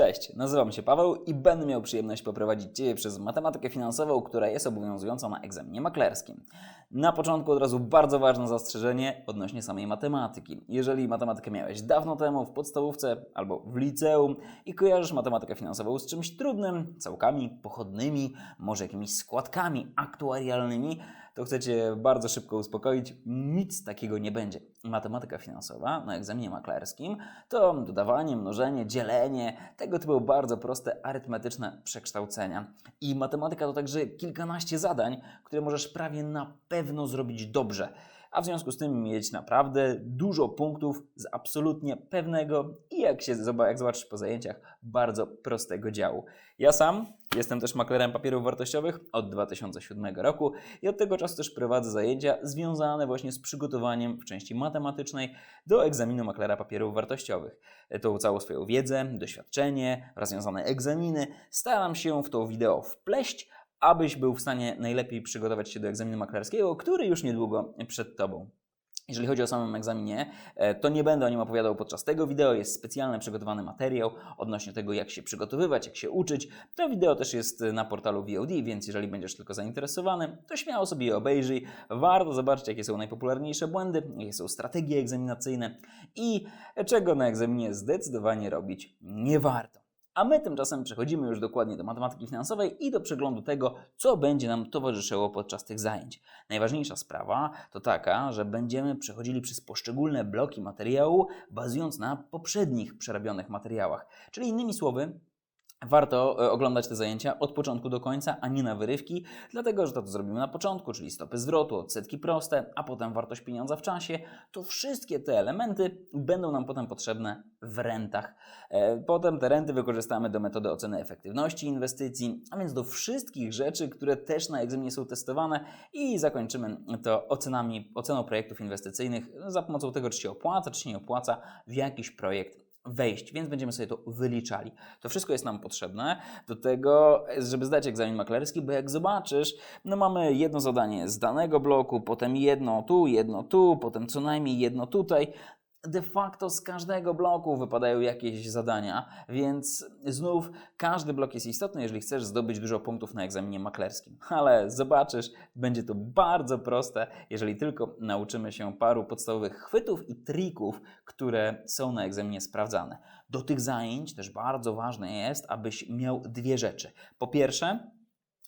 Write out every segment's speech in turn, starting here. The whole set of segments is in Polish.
Cześć, nazywam się Paweł i będę miał przyjemność poprowadzić Ciebie przez matematykę finansową, która jest obowiązująca na egzaminie maklerskim. Na początku od razu bardzo ważne zastrzeżenie odnośnie samej matematyki. Jeżeli matematykę miałeś dawno temu w podstawówce albo w liceum i kojarzysz matematykę finansową z czymś trudnym, całkami pochodnymi, może jakimiś składkami aktuarialnymi, to chcę Cię bardzo szybko uspokoić. Nic takiego nie będzie. Matematyka finansowa na egzaminie maklerskim to dodawanie, mnożenie, dzielenie, tego typu bardzo proste arytmetyczne przekształcenia. I matematyka to także kilkanaście zadań, które możesz prawie na pewno zrobić dobrze a w związku z tym mieć naprawdę dużo punktów z absolutnie pewnego i jak się jak zobaczysz po zajęciach, bardzo prostego działu. Ja sam jestem też maklerem papierów wartościowych od 2007 roku i od tego czasu też prowadzę zajęcia związane właśnie z przygotowaniem w części matematycznej do egzaminu maklera papierów wartościowych. Tą całą swoją wiedzę, doświadczenie, rozwiązane egzaminy staram się w to wideo wpleść, abyś był w stanie najlepiej przygotować się do egzaminu maklerskiego, który już niedługo przed Tobą. Jeżeli chodzi o samym egzaminie, e, to nie będę o nim opowiadał podczas tego wideo. Jest specjalny przygotowany materiał odnośnie tego, jak się przygotowywać, jak się uczyć. To wideo też jest na portalu VOD, więc jeżeli będziesz tylko zainteresowany, to śmiało sobie je obejrzyj. Warto zobaczyć, jakie są najpopularniejsze błędy, jakie są strategie egzaminacyjne i czego na egzaminie zdecydowanie robić nie warto. A my tymczasem przechodzimy już dokładnie do matematyki finansowej i do przeglądu tego, co będzie nam towarzyszyło podczas tych zajęć. Najważniejsza sprawa to taka, że będziemy przechodzili przez poszczególne bloki materiału, bazując na poprzednich przerobionych materiałach. Czyli innymi słowy, Warto e, oglądać te zajęcia od początku do końca, a nie na wyrywki, dlatego że to, co zrobimy na początku, czyli stopy zwrotu, odsetki proste, a potem wartość pieniądza w czasie, to wszystkie te elementy będą nam potem potrzebne w rentach. E, potem te renty wykorzystamy do metody oceny efektywności inwestycji, a więc do wszystkich rzeczy, które też na egzaminie są testowane i zakończymy to ocenami, oceną projektów inwestycyjnych za pomocą tego, czy się opłaca, czy się nie opłaca w jakiś projekt wejść, więc będziemy sobie to wyliczali. To wszystko jest nam potrzebne do tego, żeby zdać egzamin maklerski, bo jak zobaczysz, no mamy jedno zadanie z danego bloku, potem jedno tu, jedno tu, potem co najmniej jedno tutaj de facto z każdego bloku wypadają jakieś zadania, więc znów każdy blok jest istotny, jeżeli chcesz zdobyć dużo punktów na egzaminie maklerskim. Ale zobaczysz, będzie to bardzo proste, jeżeli tylko nauczymy się paru podstawowych chwytów i trików, które są na egzaminie sprawdzane. Do tych zajęć też bardzo ważne jest, abyś miał dwie rzeczy. Po pierwsze,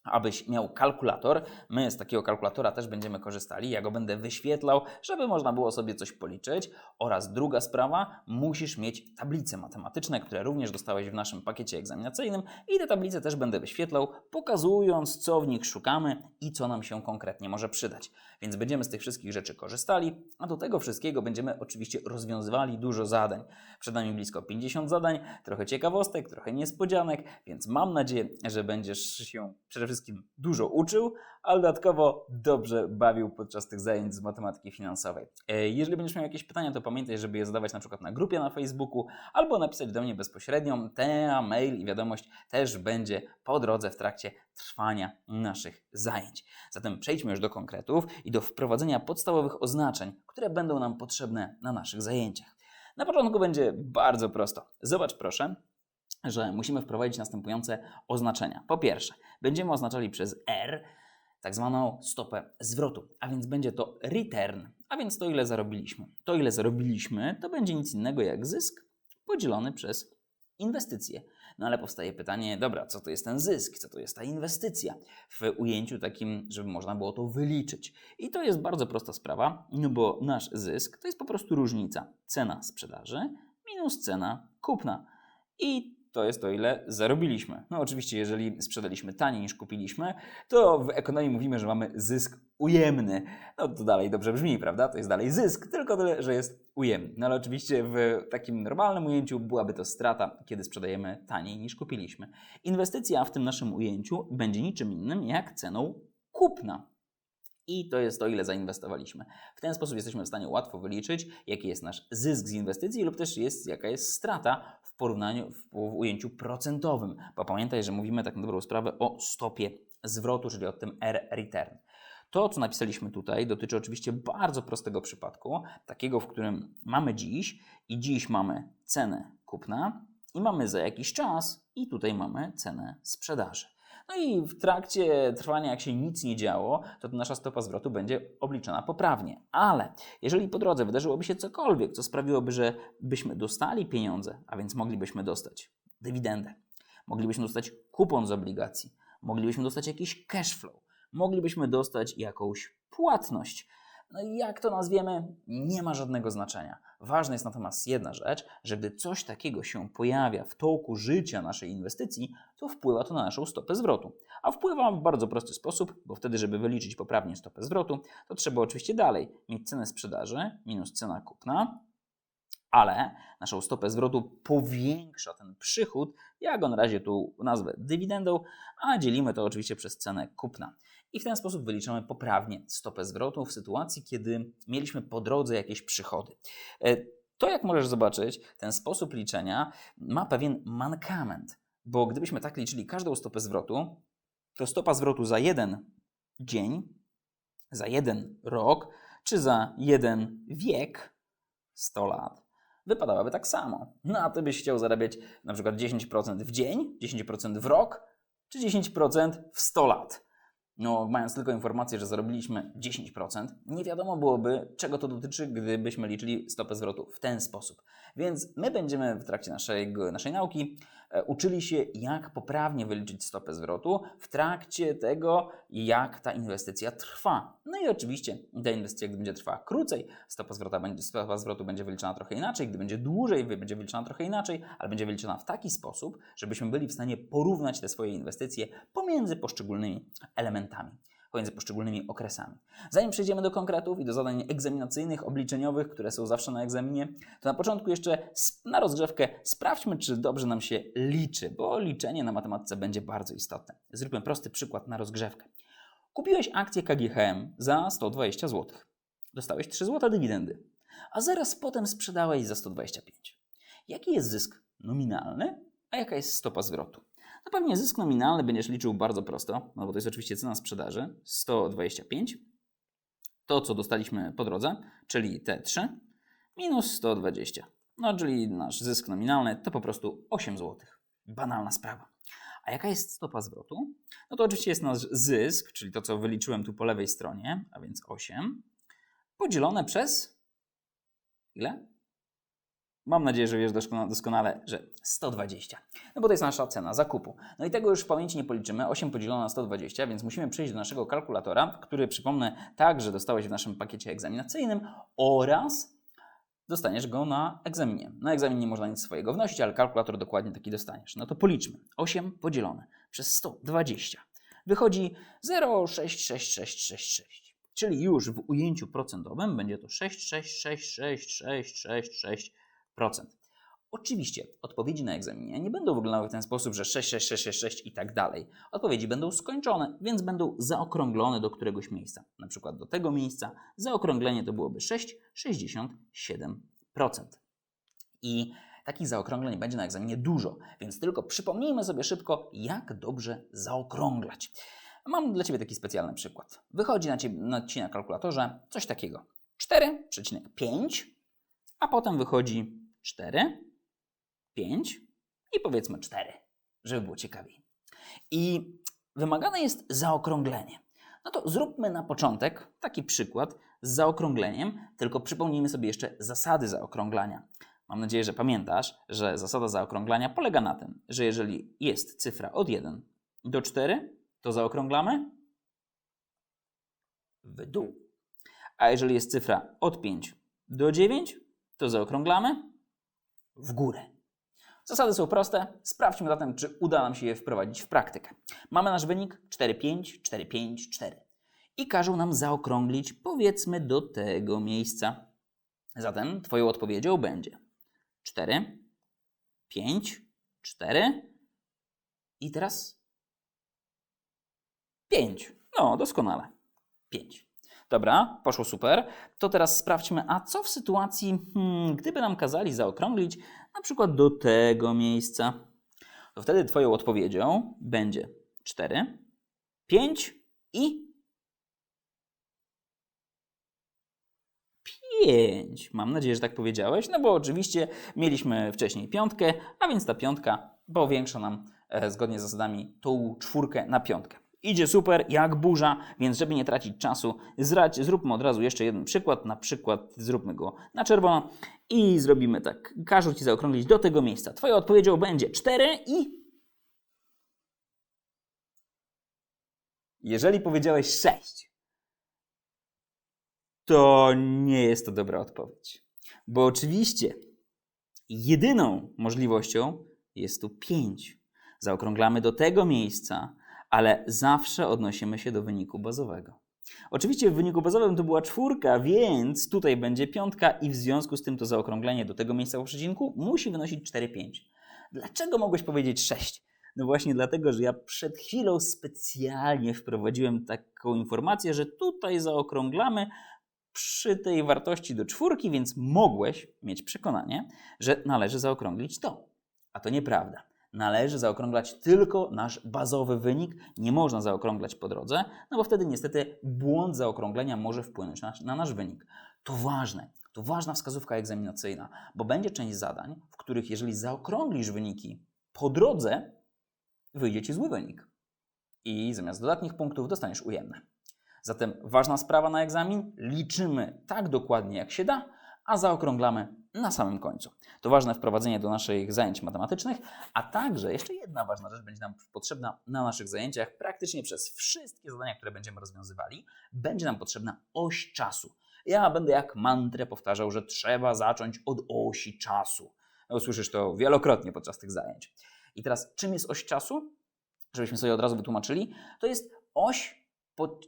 abyś miał kalkulator. My z takiego kalkulatora też będziemy korzystali. Ja go będę wyświetlał, żeby można było sobie coś policzyć. Oraz druga sprawa, musisz mieć tablice matematyczne, które również dostałeś w naszym pakiecie egzaminacyjnym i te tablice też będę wyświetlał, pokazując, co w nich szukamy i co nam się konkretnie może przydać. Więc będziemy z tych wszystkich rzeczy korzystali, a do tego wszystkiego będziemy oczywiście rozwiązywali dużo zadań. Przed nami blisko 50 zadań, trochę ciekawostek, trochę niespodzianek, więc mam nadzieję, że będziesz się przede wszystkim dużo uczył, ale dodatkowo dobrze bawił podczas tych zajęć z matematyki finansowej. E, jeżeli będziesz miał jakieś pytania, to pamiętaj, żeby je zadawać na przykład na grupie na Facebooku albo napisać do mnie bezpośrednio. Ten mail i wiadomość też będzie po drodze w trakcie trwania naszych zajęć. Zatem przejdźmy już do konkretów i do wprowadzenia podstawowych oznaczeń, które będą nam potrzebne na naszych zajęciach. Na początku będzie bardzo prosto. Zobacz proszę, że musimy wprowadzić następujące oznaczenia. Po pierwsze, będziemy oznaczali przez R tak zwaną stopę zwrotu, a więc będzie to return, a więc to ile zarobiliśmy. To ile zarobiliśmy to będzie nic innego jak zysk podzielony przez inwestycje. No ale powstaje pytanie, dobra, co to jest ten zysk, co to jest ta inwestycja w ujęciu takim, żeby można było to wyliczyć. I to jest bardzo prosta sprawa, no bo nasz zysk to jest po prostu różnica cena sprzedaży minus cena kupna. I to jest to, ile zarobiliśmy. No oczywiście, jeżeli sprzedaliśmy taniej niż kupiliśmy, to w ekonomii mówimy, że mamy zysk ujemny. No to dalej dobrze brzmi, prawda? To jest dalej zysk, tylko tyle, że jest ujemny. No ale oczywiście w takim normalnym ujęciu byłaby to strata, kiedy sprzedajemy taniej niż kupiliśmy. Inwestycja w tym naszym ujęciu będzie niczym innym jak ceną kupna. I to jest to, ile zainwestowaliśmy. W ten sposób jesteśmy w stanie łatwo wyliczyć, jaki jest nasz zysk z inwestycji lub też jest, jaka jest strata w porównaniu, w, w ujęciu procentowym. Bo pamiętaj, że mówimy tak na dobrą sprawę o stopie zwrotu, czyli o tym R return. To, co napisaliśmy tutaj, dotyczy oczywiście bardzo prostego przypadku, takiego, w którym mamy dziś i dziś mamy cenę kupna I mamy za jakiś czas i tutaj mamy cenę sprzedaży. No i w trakcie trwania, jak się nic nie działo, to nasza stopa zwrotu będzie obliczona poprawnie. Ale jeżeli po drodze wydarzyłoby się cokolwiek, co sprawiłoby, że byśmy dostali pieniądze, a więc moglibyśmy dostać dywidendę, moglibyśmy dostać kupon z obligacji, moglibyśmy dostać jakiś cash flow, moglibyśmy dostać jakąś płatność. No i jak to nazwiemy, nie ma żadnego znaczenia. Ważna jest natomiast jedna rzecz, że gdy coś takiego się pojawia w toku życia naszej inwestycji, to wpływa to na naszą stopę zwrotu. A wpływa w bardzo prosty sposób, bo wtedy, żeby wyliczyć poprawnie stopę zwrotu, to trzeba oczywiście dalej mieć cenę sprzedaży minus cena kupna, ale naszą stopę zwrotu powiększa ten przychód, jak on na razie tu nazwę dywidendą, a dzielimy to oczywiście przez cenę kupna. I w ten sposób wyliczamy poprawnie stopę zwrotu w sytuacji, kiedy mieliśmy po drodze jakieś przychody. E, to, jak możesz zobaczyć, ten sposób liczenia ma pewien mankament, bo gdybyśmy tak liczyli każdą stopę zwrotu, to stopa zwrotu za jeden dzień, za jeden rok, czy za jeden wiek, 100 lat, wypadałaby tak samo. No a ty byś chciał zarabiać na przykład 10% w dzień, 10% w rok, czy 10% w 100 lat no, mając tylko informację, że zarobiliśmy 10%, nie wiadomo byłoby, czego to dotyczy, gdybyśmy liczyli stopę zwrotu w ten sposób. Więc my będziemy w trakcie naszej, naszej nauki uczyli się, jak poprawnie wyliczyć stopę zwrotu w trakcie tego, jak ta inwestycja trwa. No i oczywiście ta inwestycja, gdy będzie trwała krócej, stopa, zwrota będzie, stopa zwrotu będzie wyliczona trochę inaczej, gdy będzie dłużej, będzie wyliczona trochę inaczej, ale będzie wyliczona w taki sposób, żebyśmy byli w stanie porównać te swoje inwestycje pomiędzy poszczególnymi elementami pomiędzy poszczególnymi okresami. Zanim przejdziemy do konkretów i do zadań egzaminacyjnych, obliczeniowych, które są zawsze na egzaminie, to na początku jeszcze na rozgrzewkę sprawdźmy, czy dobrze nam się liczy, bo liczenie na matematyce będzie bardzo istotne. Zróbmy prosty przykład na rozgrzewkę. Kupiłeś akcję KGHM za 120 zł. Dostałeś 3 zł dywidendy, a zaraz potem sprzedałeś za 125. Jaki jest zysk nominalny, a jaka jest stopa zwrotu? No pewnie zysk nominalny będziesz liczył bardzo prosto, no bo to jest oczywiście cena sprzedaży 125. To, co dostaliśmy po drodze, czyli te 3, minus 120. No, czyli nasz zysk nominalny to po prostu 8 zł. Banalna sprawa. A jaka jest stopa zwrotu? No to oczywiście jest nasz zysk, czyli to, co wyliczyłem tu po lewej stronie, a więc 8, podzielone przez ile? Mam nadzieję, że wiesz doskonale, że 120. No bo to jest nasza cena zakupu. No i tego już w pamięci nie policzymy. 8 podzielone na 120, więc musimy przejść do naszego kalkulatora, który przypomnę także dostałeś w naszym pakiecie egzaminacyjnym oraz dostaniesz go na egzaminie. Na egzaminie można nic swojego wnosić, ale kalkulator dokładnie taki dostaniesz. No to policzmy. 8 podzielone przez 120 wychodzi 0,66666. Czyli już w ujęciu procentowym będzie to 6666666 Oczywiście odpowiedzi na egzaminie nie będą wyglądały w ten sposób, że 6, 6, 6, 6, 6 i tak dalej. Odpowiedzi będą skończone, więc będą zaokrąglone do któregoś miejsca. Na przykład do tego miejsca zaokrąglenie to byłoby 6,67%. I takich zaokrągleń będzie na egzaminie dużo, więc tylko przypomnijmy sobie szybko, jak dobrze zaokrąglać. Mam dla Ciebie taki specjalny przykład. Wychodzi na, ciebie, na Ci na kalkulatorze coś takiego. 4,5, a potem wychodzi 4, 5 i powiedzmy 4, żeby było ciekawiej. I wymagane jest zaokrąglenie. No to zróbmy na początek taki przykład z zaokrągleniem, tylko przypomnijmy sobie jeszcze zasady zaokrąglania. Mam nadzieję, że pamiętasz, że zasada zaokrąglania polega na tym, że jeżeli jest cyfra od 1 do 4, to zaokrąglamy w dół. A jeżeli jest cyfra od 5 do 9, to zaokrąglamy w górę. Zasady są proste. Sprawdźmy zatem, czy uda nam się je wprowadzić w praktykę. Mamy nasz wynik 4,5, 4,5, 4. I każą nam zaokrąglić, powiedzmy, do tego miejsca. Zatem Twoją odpowiedzią będzie 4, 5, 4 i teraz 5. No, doskonale. 5. Dobra, poszło super. To teraz sprawdźmy, a co w sytuacji, hmm, gdyby nam kazali zaokrąglić na przykład do tego miejsca? To wtedy Twoją odpowiedzią będzie 4, 5 i 5. Mam nadzieję, że tak powiedziałeś, no bo oczywiście mieliśmy wcześniej piątkę, a więc ta piątka powiększa nam e, zgodnie z zasadami tą czwórkę na piątkę. Idzie super, jak burza, więc żeby nie tracić czasu, zrać, zróbmy od razu jeszcze jeden przykład. Na przykład zróbmy go na czerwono i zrobimy tak. Każę Ci zaokrąglić do tego miejsca. Twoją odpowiedzią będzie 4 i... Jeżeli powiedziałeś 6, to nie jest to dobra odpowiedź. Bo oczywiście jedyną możliwością jest tu 5. Zaokrąglamy do tego miejsca, ale zawsze odnosimy się do wyniku bazowego. Oczywiście w wyniku bazowym to była czwórka, więc tutaj będzie piątka i w związku z tym to zaokrąglenie do tego miejsca po przecinku musi wynosić 4,5. Dlaczego mogłeś powiedzieć 6? No właśnie dlatego, że ja przed chwilą specjalnie wprowadziłem taką informację, że tutaj zaokrąglamy przy tej wartości do czwórki, więc mogłeś mieć przekonanie, że należy zaokrąglić to. A to nieprawda. Należy zaokrąglać tylko nasz bazowy wynik, nie można zaokrąglać po drodze, no bo wtedy niestety błąd zaokrąglenia może wpłynąć na, na nasz wynik. To ważne, to ważna wskazówka egzaminacyjna, bo będzie część zadań, w których jeżeli zaokrąglisz wyniki po drodze, wyjdzie ci zły wynik. I zamiast dodatnich punktów dostaniesz ujemne. Zatem ważna sprawa na egzamin, liczymy tak dokładnie jak się da, a zaokrąglamy na samym końcu. To ważne wprowadzenie do naszych zajęć matematycznych, a także jeszcze jedna ważna rzecz będzie nam potrzebna na naszych zajęciach. Praktycznie przez wszystkie zadania, które będziemy rozwiązywali, będzie nam potrzebna oś czasu. Ja będę jak mantrę powtarzał, że trzeba zacząć od osi czasu. No, usłyszysz to wielokrotnie podczas tych zajęć. I teraz, czym jest oś czasu? Żebyśmy sobie od razu wytłumaczyli, to jest oś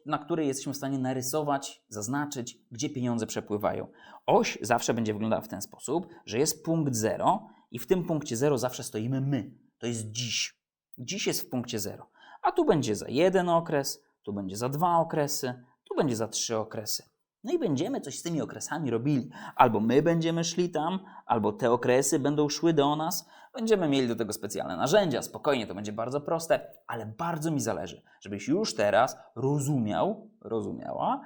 na której jesteśmy w stanie narysować, zaznaczyć, gdzie pieniądze przepływają. Oś zawsze będzie wyglądała w ten sposób, że jest punkt 0 i w tym punkcie 0 zawsze stoimy my. To jest dziś. Dziś jest w punkcie 0. A tu będzie za jeden okres, tu będzie za dwa okresy, tu będzie za trzy okresy. No i będziemy coś z tymi okresami robili. Albo my będziemy szli tam, albo te okresy będą szły do nas. Będziemy mieli do tego specjalne narzędzia. Spokojnie, to będzie bardzo proste, ale bardzo mi zależy, żebyś już teraz rozumiał, rozumiała,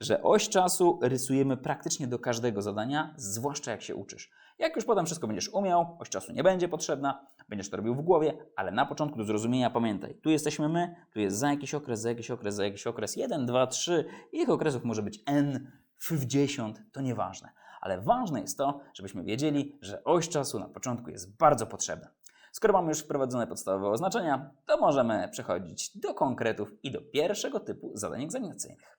że oś czasu rysujemy praktycznie do każdego zadania, zwłaszcza jak się uczysz. Jak już potem wszystko będziesz umiał, oś czasu nie będzie potrzebna, będziesz to robił w głowie, ale na początku do zrozumienia pamiętaj, tu jesteśmy my, tu jest za jakiś okres, za jakiś okres, za jakiś okres, 1, 2, 3, ich okresów może być n, w 10, to nieważne. Ale ważne jest to, żebyśmy wiedzieli, że oś czasu na początku jest bardzo potrzebna. Skoro mamy już wprowadzone podstawowe oznaczenia, to możemy przechodzić do konkretów i do pierwszego typu zadań egzaminacyjnych.